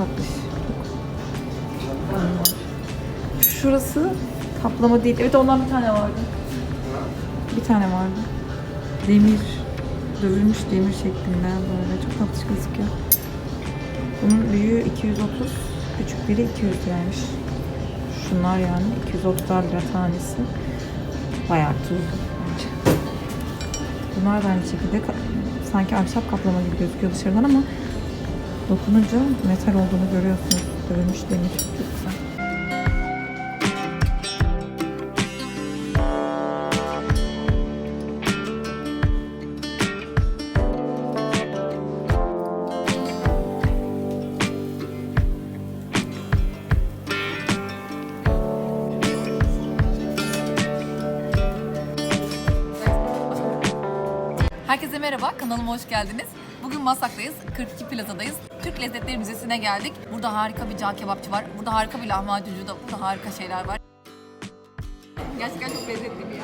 tatlış. Şurası kaplama değil. Evet ondan bir tane vardı. Bir tane vardı. Demir. Dövülmüş demir şeklinde böyle. Çok tatlış gözüküyor. Bunun büyüğü 230. Küçük biri 200 liraymış. Şunlar yani 230 lira tanesi. Bayağı tuzlu bence. Bunlar da aynı şekilde sanki ahşap kaplama gibi gözüküyor dışarıdan ama dokununca metal olduğunu görüyorsunuz. Dövülmüş demir. Herkese merhaba, kanalıma hoş geldiniz. Bugün Masak'tayız, 42 Plaza'dayız. Türk Lezzetleri Müzesi'ne geldik. Burada harika bir cağ kebapçı var. Burada harika bir lahmacuncu da, burada harika şeyler var. Gerçekten çok lezzetli bir yer.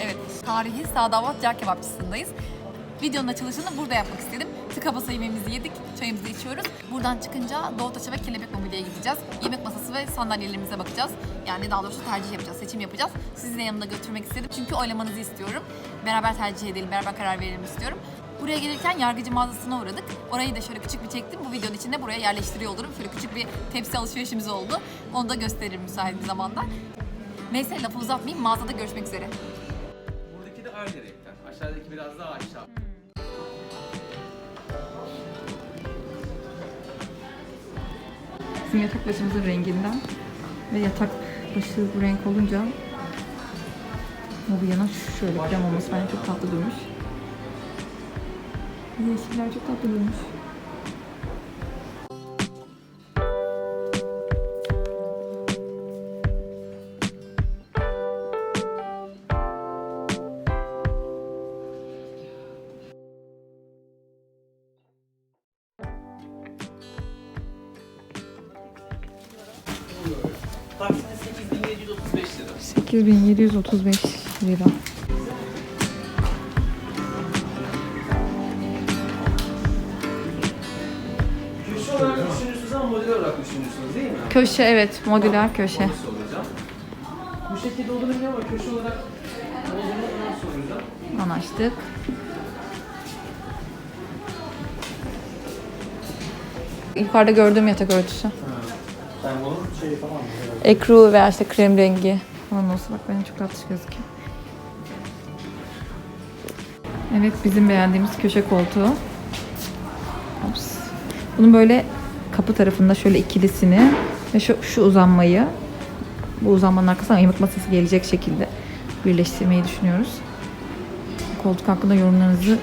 Evet, tarihi Sadavat Cağ Kebapçısı'ndayız. Videonun açılışını burada yapmak istedim. Tıka basa yemeğimizi yedik, çayımızı içiyoruz. Buradan çıkınca Doğutaş'a ve Kelebek Mobilya'ya gideceğiz. Yemek masası ve sandalyelerimize bakacağız. Yani daha doğrusu tercih yapacağız, seçim yapacağız. Sizi de yanımda götürmek istedim çünkü oylamanızı istiyorum. Beraber tercih edelim, beraber karar verelim istiyorum. Buraya gelirken yargıcı mağazasına uğradık. Orayı da şöyle küçük bir çektim. Bu videonun içinde buraya yerleştiriyor olurum. Şöyle küçük bir tepsi alışverişimiz oldu. Onu da gösteririm müsait bir zamanda. Neyse lafı uzatmayayım. Mağazada görüşmek üzere. Buradaki de aynı renkten. Aşağıdaki biraz daha aşağı. Bizim yatak başımızın renginden ve yatak başı bu renk olunca mobilyanın şöyle krem olması bence çok tatlı durmuş. Yeşiller çok tatlı durmuş. Taksinin 8735 lira. 8735 lira. Köşe olarak düşünüyorsunuz ama model olarak düşünüyorsunuz değil mi? Köşe evet, modüler köşe. Onu soracağım. Bu şekilde olduğunu biliyorum ama köşe olarak olduğunu ona soracağım. Anlaştık. Yukarıda gördüğüm yatak örtüsü. Ben şeyi tamam mı? Ekru veya işte krem rengi falan olsa bak benim çok tatlış gözüküyor. Evet bizim beğendiğimiz köşe koltuğu. Ops. Bunun böyle kapı tarafında şöyle ikilisini ve şu, şu uzanmayı bu uzanmanın arkasına yemek masası gelecek şekilde birleştirmeyi düşünüyoruz. Koltuk hakkında yorumlarınızı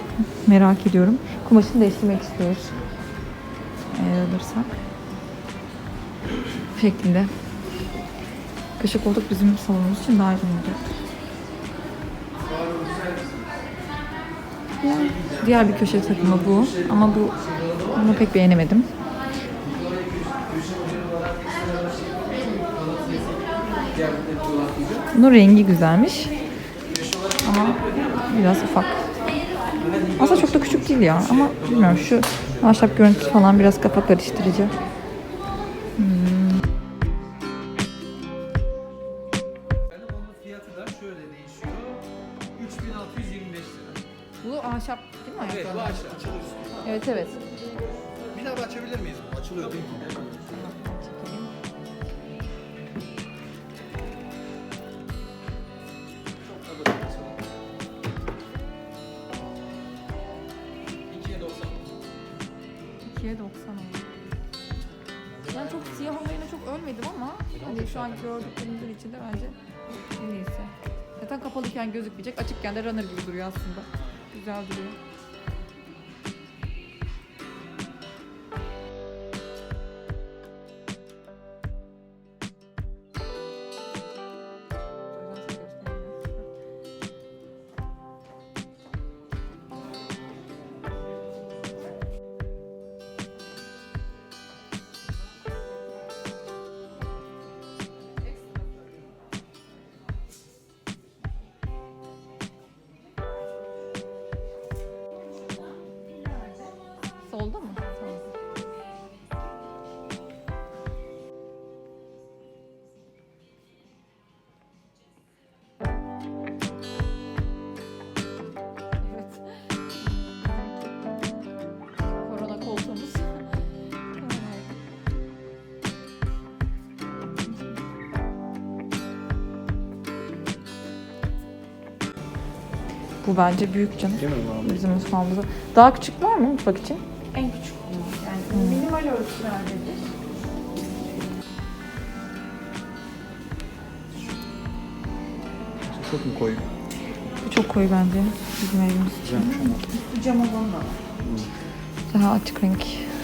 merak ediyorum. Kumaşını değiştirmek istiyoruz. Eğer alırsak. Bu şekilde. Köşe koltuk bizim salonumuz için daha uygun olacak. Diğer bir köşe takımı bu. Ama bu bunu pek beğenemedim. Bunun rengi güzelmiş. Ama biraz ufak. Aslında çok da küçük değil ya. Ama bilmiyorum şu ahşap görüntüsü falan biraz kafa karıştırıcı. Evet bu aşağı. Evet evet. Bir daha açabilir miyiz? Açılıyor değil mi? İkiye 90. 2'ye 90 oldu. Ben çok siyah olayına çok ölmedim ama hani şu an gördüklerimizin içinde bence en iyisi. Zaten kapalıyken gözükmeyecek, açıkken de runner gibi duruyor aslında. Güzel duruyor. Bu bence büyük canım. Değil mi abi? Bizim mutfağımızda. Daha küçük var mı mutfak için? En küçük yani minimal ölçülerdedir. Çok mu koyu? Bu çok koyu bence bizim evimiz için. Güzelmiş ama. Cam olanı da var. Daha açık renk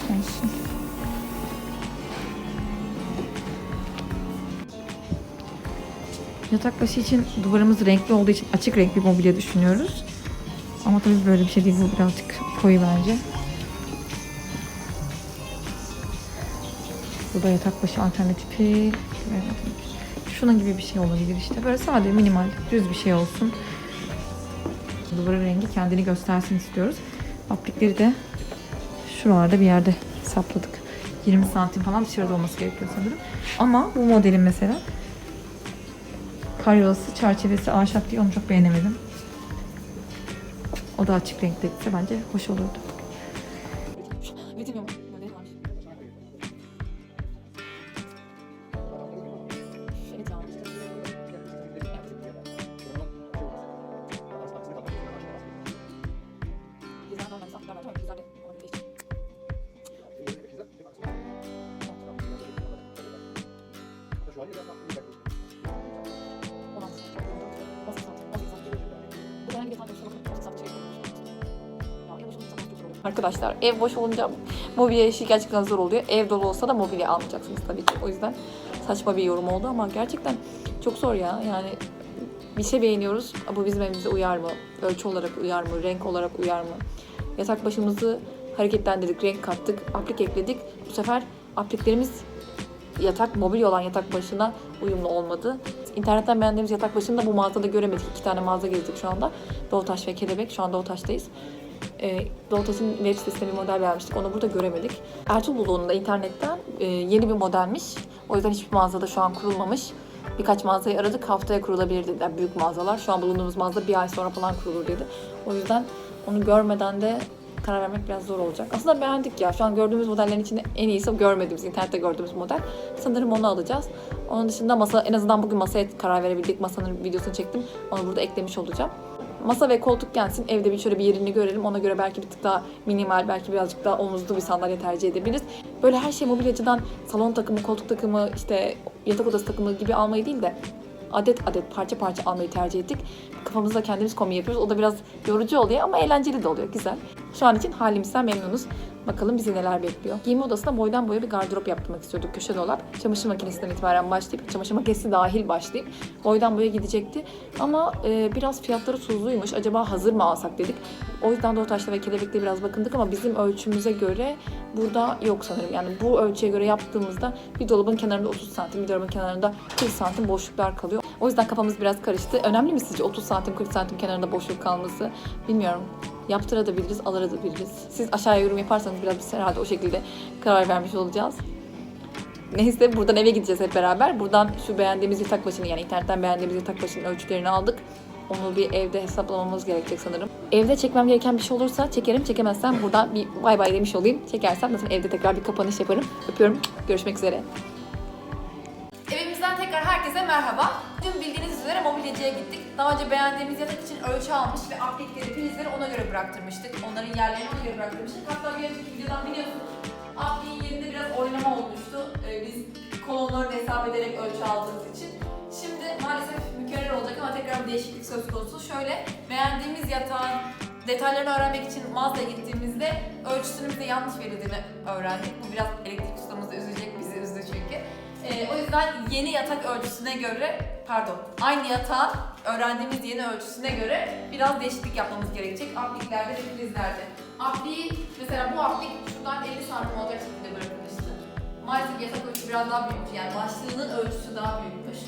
olsun. Yatak başı için duvarımız renkli olduğu için açık renk bir mobilya düşünüyoruz. Ama tabii böyle bir şey değil. Bu birazcık koyu bence. Bu da yatak başı alternatifi. Şunun gibi bir şey olabilir işte. Böyle sade, minimal, düz bir şey olsun. Duvarın rengi kendini göstersin istiyoruz. Aplikleri de şuralarda bir yerde sapladık. 20 santim falan dışarıda olması gerekiyor sanırım. Ama bu modelin mesela karyolası, çerçevesi ahşap diye onu çok beğenemedim. O da açık renkteyse bence hoş olurdu. Arkadaşlar ev boş olunca mobilya işi gerçekten zor oluyor. Ev dolu olsa da mobilya almayacaksınız tabii ki. O yüzden saçma bir yorum oldu ama gerçekten çok zor ya. Yani bir şey beğeniyoruz. Bu bizim evimize uyar mı? Ölçü olarak uyar mı? Renk olarak uyar mı? Yatak başımızı hareketlendirdik, renk kattık, aplik ekledik. Bu sefer apliklerimiz yatak, mobilya olan yatak başına uyumlu olmadı. İnternetten beğendiğimiz yatak başını da bu mağazada göremedik. İki tane mağaza gezdik şu anda. Doğutaş ve Kelebek. Şu an Doğutaş'tayız. E, Doğutaş'ın web sitesinde bir model vermiştik. Onu burada göremedik. Ertuğrul Buluğu'nda internetten e, yeni bir modelmiş. O yüzden hiçbir mağazada şu an kurulmamış. Birkaç mağazayı aradık. Haftaya kurulabilir dediler büyük mağazalar. Şu an bulunduğumuz mağaza bir ay sonra falan kurulur dedi. O yüzden onu görmeden de karar vermek biraz zor olacak. Aslında beğendik ya. Şu an gördüğümüz modellerin içinde en iyisi görmediğimiz, internette gördüğümüz model. Sanırım onu alacağız. Onun dışında masa, en azından bugün masaya karar verebildik. Masanın videosunu çektim. Onu burada eklemiş olacağım. Masa ve koltuk gelsin. Evde bir şöyle bir yerini görelim. Ona göre belki bir tık daha minimal, belki birazcık daha omuzlu bir sandalye tercih edebiliriz. Böyle her şey mobilyacıdan salon takımı, koltuk takımı, işte yatak odası takımı gibi almayı değil de adet adet parça parça almayı tercih ettik. Kafamızda kendimiz kombi yapıyoruz. O da biraz yorucu oluyor ama eğlenceli de oluyor. Güzel. Şu an için halimizden memnunuz. Bakalım bizi neler bekliyor. Giyinme odasına boydan boya bir gardırop yaptırmak istiyorduk. Köşe dolap. Çamaşır makinesinden itibaren başlayıp, çamaşır makinesi dahil başlayıp boydan boya gidecekti. Ama e, biraz fiyatları tuzluymuş. Acaba hazır mı alsak dedik. O yüzden de o taşla ve kelebekte biraz bakındık ama bizim ölçümüze göre burada yok sanırım. Yani bu ölçüye göre yaptığımızda bir dolabın kenarında 30 santim, bir dolabın kenarında 40 santim boşluklar kalıyor. O yüzden kafamız biraz karıştı. Önemli mi sizce 30 santim, 40 santim kenarında boşluk kalması? Bilmiyorum. Yaptırabiliriz, alabiliriz. Siz aşağıya yorum yaparsanız biraz biz herhalde o şekilde karar vermiş olacağız. Neyse buradan eve gideceğiz hep beraber. Buradan şu beğendiğimiz yatak başını yani internetten beğendiğimiz yatak başının ölçülerini aldık. Onu bir evde hesaplamamız gerekecek sanırım. Evde çekmem gereken bir şey olursa çekerim. Çekemezsem buradan bir bay bay demiş olayım. Çekersem zaten evde tekrar bir kapanış yaparım. Öpüyorum. Görüşmek üzere. Evimizden tekrar herkese merhaba. Dün bildiğiniz üzere mobilyacıya gittik. Daha önce beğendiğimiz yatak için ölçü almış ve aplikleri, prizleri ona göre bıraktırmıştık. Onların yerlerini ona göre bıraktırmıştık. Hatta bir önceki videodan biliyorsunuz değişiklik söz konusu. Şöyle beğendiğimiz yatağın detaylarını öğrenmek için mağazaya gittiğimizde ölçüsünün bize yanlış verildiğini öğrendik. Bu biraz elektrik ustamızı üzecek, bizi üzdü çünkü. Ee, o yüzden yeni yatak ölçüsüne göre, pardon, aynı yatağın öğrendiğimiz yeni ölçüsüne göre biraz değişiklik yapmamız gerekecek apliklerde ve prizlerde. Apliği, mesela bu aplik şuradan 50 santim olacak şekilde bırakılmıştı. Maalesef yatak ölçüsü biraz daha büyükmüş, yani başlığının ölçüsü daha büyükmüş.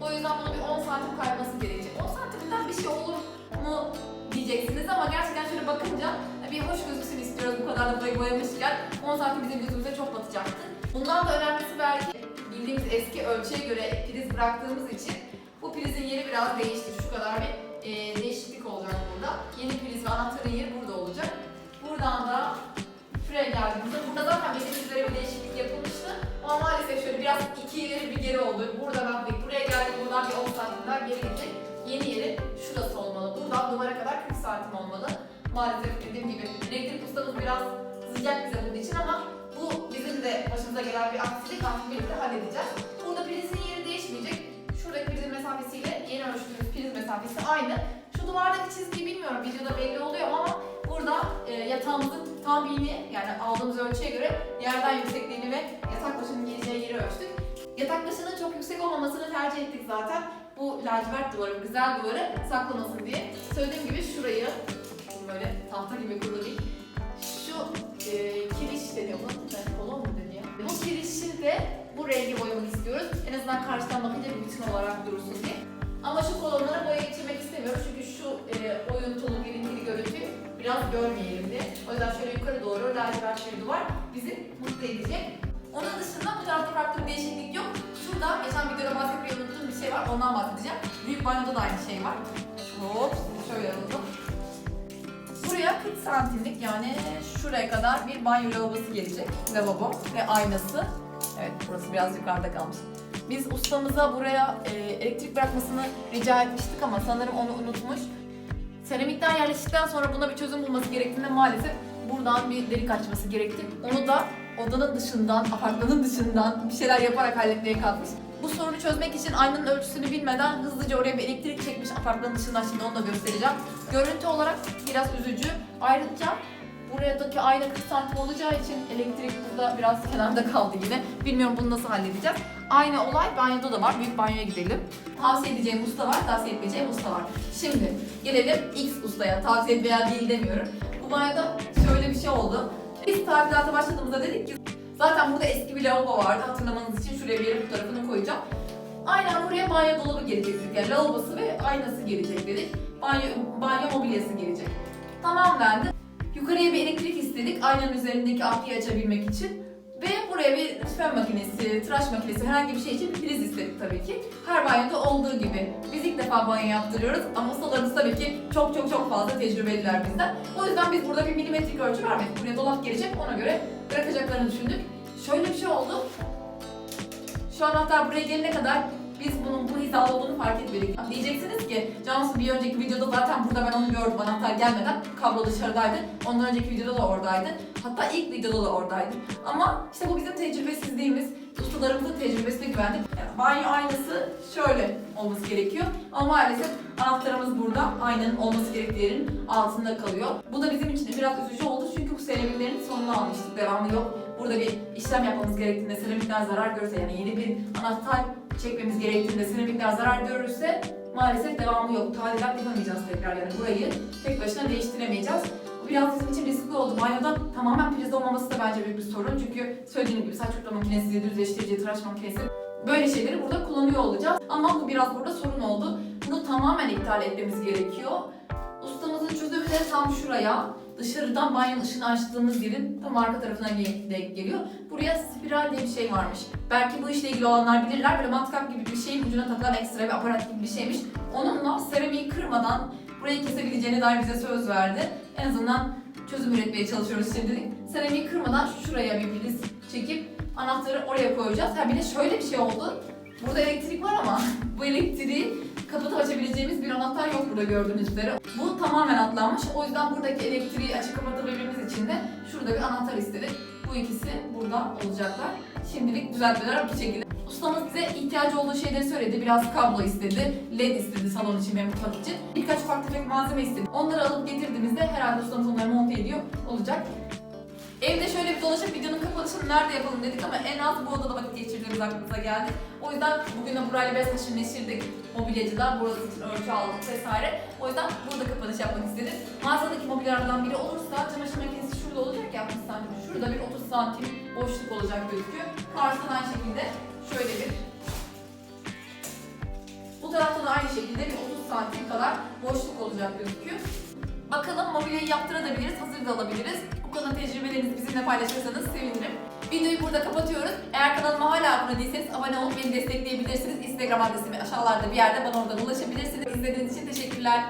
O yüzden bunun bir 10 santim kayması gerekecek. 10 santimden bir şey olur mu diyeceksiniz ama gerçekten şöyle bakınca bir hoş gözüksün istiyoruz bu kadar da boya boyamışken 10 santim bizim gözümüze çok batacaktı. Bundan da önemlisi belki bildiğimiz eski ölçüye göre priz bıraktığımız için bu prizin yeri biraz değişti. Şu kadar bir e, değişiklik olacak burada. Yeni priz ve anahtarın yeri burada olacak. Buradan da şuraya geldiğimizde burada zaten üzere bir değişiklik yapılmıştı. Ama maalesef şöyle biraz iki ileri bir geri oldu. Buradan atlayıp buraya geldik buradan bir 10 santim daha geri gidecek. Yeni yeri şurası olmalı. buradan duvara kadar 40 santim olmalı. Maalesef dediğim gibi elektrik ustamız biraz sıcak bize bunun için ama bu bizim de başımıza gelen bir aksilik artık birlikte halledeceğiz. Burada prizin yeri değişmeyecek. Şuradaki prizin mesafesiyle yeni ölçtüğümüz priz mesafesi aynı. Şu duvardaki çizgiyi bilmiyorum videoda belli oluyor ama burada e, yatağımızın tahmini yani aldığımız ölçüye göre yerden yüksekliğini ve yatak başının geleceği yeri ölçtük. Yatak başının çok yüksek olmamasını tercih ettik zaten. Bu lacivert duvarı, güzel duvarı saklamasın diye. Söylediğim gibi şurayı böyle tahta gibi kullanayım. Şu e, kiriş deniyor bu. Ben kolon mu deniyor? Bu kirişi de bu rengi boyamak istiyoruz. En azından karşıdan bakınca bir bütün olarak durursun diye. Ama şu kolonlara boya geçirmek istemiyorum çünkü şu e, oyuntulu, girintili görüntüyü biraz görmeyelim diye. O yüzden şöyle yukarı doğru lacivert bir duvar bizi mutlu edecek. Onun dışında bu tarafta farklı bir değişiklik yok. Şurada geçen videoda bahsetmeyi unuttuğum bir şey var. Ondan bahsedeceğim. Büyük banyoda da aynı şey var. Hop, şöyle alalım. Buraya 40 santimlik yani şuraya kadar bir banyo lavabosu gelecek. Lavabo ve aynası. Evet burası biraz yukarıda kalmış. Biz ustamıza buraya e, elektrik bırakmasını rica etmiştik ama sanırım onu unutmuş. Seramikten yerleştikten sonra buna bir çözüm bulması gerektiğinde maalesef buradan bir delik açması gerekti. Onu da odanın dışından, apartmanın dışından bir şeyler yaparak halletmeye kalkmış. Bu sorunu çözmek için aynanın ölçüsünü bilmeden hızlıca oraya bir elektrik çekmiş apartmanın dışından şimdi onu da göstereceğim. Görüntü olarak biraz üzücü. Ayrıca buradaki ayna 40 santim olacağı için elektrik burada biraz kenarda kaldı yine. Bilmiyorum bunu nasıl halledeceğiz. Aynı olay banyoda da var. Büyük banyoya gidelim. Tavsiye edeceğim usta var, tavsiye etmeyeceğim usta var. Şimdi gelelim X ustaya. Tavsiye veya değil demiyorum. Bu banyoda şöyle bir şey oldu. Biz tadilata başladığımızda dedik ki zaten burada eski bir lavabo vardı. Hatırlamanız için şuraya bir yere fotoğrafını koyacağım. Aynen buraya banyo dolabı gelecek dedik. Yani lavabosu ve aynası gelecek dedik. Banyo, banyo mobilyası gelecek. Tamam dendi. Yukarıya bir elektrik istedik aynanın üzerindeki akıyı açabilmek için. Ve buraya bir fön makinesi, tıraş makinesi herhangi bir şey için bir priz istedik tabii ki. Her banyoda olduğu gibi. Biz ilk defa banyo yaptırıyoruz ama ustalarımız tabii ki çok çok çok fazla tecrübeliler bizden. O yüzden biz burada bir milimetrik ölçü vermedik. Buraya dolap gelecek ona göre bırakacaklarını düşündük. Şöyle bir şey oldu. Şu anahtar buraya gelene kadar biz bunun bu hizada olduğunu fark etmedik. Diyeceksiniz ki Cansu bir önceki videoda zaten burada ben onu gördüm anahtar gelmeden kablo dışarıdaydı. Ondan önceki videoda da oradaydı. Hatta ilk videoda da oradaydı. Ama işte bu bizim tecrübesizliğimiz. Ustalarımızın tecrübesine güvendik. Yani banyo aynası şöyle olması gerekiyor. Ama maalesef anahtarımız burada aynanın olması gerektiği altında kalıyor. Bu da bizim için biraz üzücü oldu çünkü bu seramiklerin sonunu almıştık. Devamı yok. Burada bir işlem yapmamız gerektiğinde seramikler zarar görürse yani yeni bir anahtar çekmemiz gerektiğinde seramikler zarar görürse maalesef devamı yok. Tadilat yapamayacağız tekrar yani burayı tek başına değiştiremeyeceğiz. Bu biraz bizim için riskli oldu. Banyoda tamamen priz olmaması da bence büyük bir sorun. Çünkü söylediğim gibi saç kurutma makinesi, düzleştirici, tıraş makinesi böyle şeyleri burada kullanıyor olacağız. Ama bu biraz burada sorun oldu. Bunu tamamen iptal etmemiz gerekiyor. Ustamızın çözümü de tam şuraya. Dışarıdan banyo ışığını açtığımız yerin tam arka tarafına denk geliyor. Buraya spiral diye bir şey varmış. Belki bu işle ilgili olanlar bilirler. Böyle matkap gibi bir şeyin ucuna takılan ekstra bir aparat gibi bir şeymiş. Onunla seramiği kırmadan burayı kesebileceğine dair bize söz verdi. En azından çözüm üretmeye çalışıyoruz şimdilik. Seramiği kırmadan şuraya bir priz çekip anahtarı oraya koyacağız. Ha bir de şöyle bir şey oldu. Burada elektrik var ama bu elektriği kapatıp açabileceğimiz bir anahtar yok burada gördüğünüz üzere. Bu tamamen atlanmış. O yüzden buradaki elektriği açık kapatabilmemiz için de şurada bir anahtar istedik. Bu ikisi burada olacaklar. Şimdilik düzeltmeler bu şekilde. Ustamız bize ihtiyacı olduğu şeyleri söyledi. Biraz kablo istedi, led istedi salon için ve mutfak için. Birkaç ufak tefek malzeme istedi. Onları alıp getirdiğimizde herhalde ustamız onları monte ediyor olacak. Evde şöyle bir dolaşıp videonun kapanışını nerede yapalım dedik ama en az bu odada vakit geçirdiğimiz aklımıza geldi. O yüzden bugün de burayla biraz haşır neşirdik. Mobilyacıdan burası için ölçü aldık vesaire. O yüzden burada kapanış yapmak istedim. Mağazadaki mobilyalardan biri olursa çamaşır makinesi şurada olacak ya 60 santim. Şurada bir 30 santim boşluk olacak gözüküyor. Karşıdan aynı şekilde şöyle bir bu tarafta da aynı şekilde bir 30 santim kadar boşluk olacak gözüküyor. Bakalım mobilyayı yaptırabiliriz, hazır da alabiliriz. Bu konuda tecrübelerinizi bizimle paylaşırsanız sevinirim. Videoyu burada kapatıyoruz. Eğer kanalıma hala abone değilseniz abone olup beni destekleyebilirsiniz. Instagram adresimi aşağılarda bir yerde bana oradan ulaşabilirsiniz. İzlediğiniz için teşekkürler.